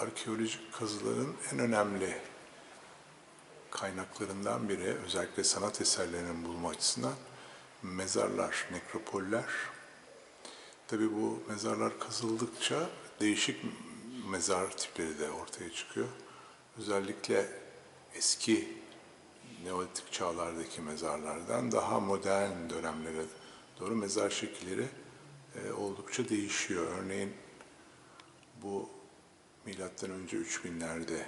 arkeolojik kazıların en önemli kaynaklarından biri, özellikle sanat eserlerinin bulma açısından mezarlar, nekropoller. Tabi bu mezarlar kazıldıkça değişik mezar tipleri de ortaya çıkıyor. Özellikle eski Neolitik çağlardaki mezarlardan daha modern dönemlere doğru mezar şekilleri e, oldukça değişiyor. Örneğin bu milattan önce 3000'lerde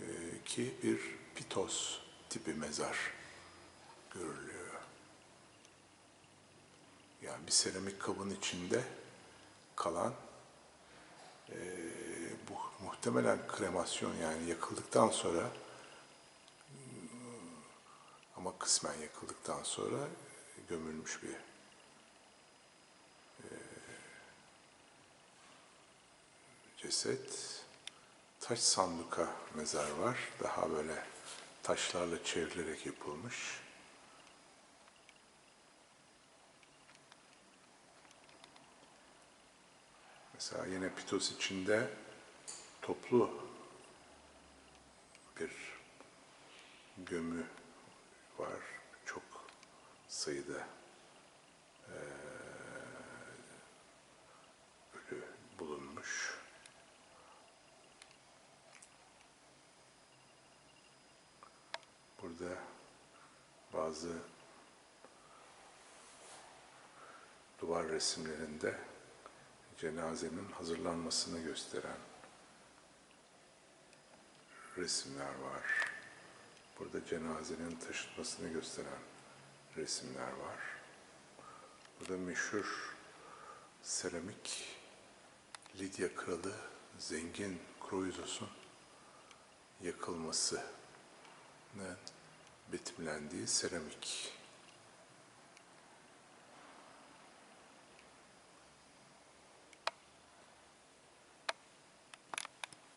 e, ki bir pitos tipi mezar görülüyor. Yani bir seramik kabın içinde kalan e, bu muhtemelen kremasyon yani yakıldıktan sonra ama kısmen yakıldıktan sonra gömülmüş bir ceset. Taş sanduka mezar var. Daha böyle taşlarla çevrilerek yapılmış. Mesela yine pitos içinde toplu bir gömü var. Çok sayıda Burada bazı duvar resimlerinde cenazenin hazırlanmasını gösteren resimler var. Burada cenazenin taşınmasını gösteren resimler var. Burada meşhur seramik Lidya kralı zengin Croesus'un yakılmasının betimlendiği seramik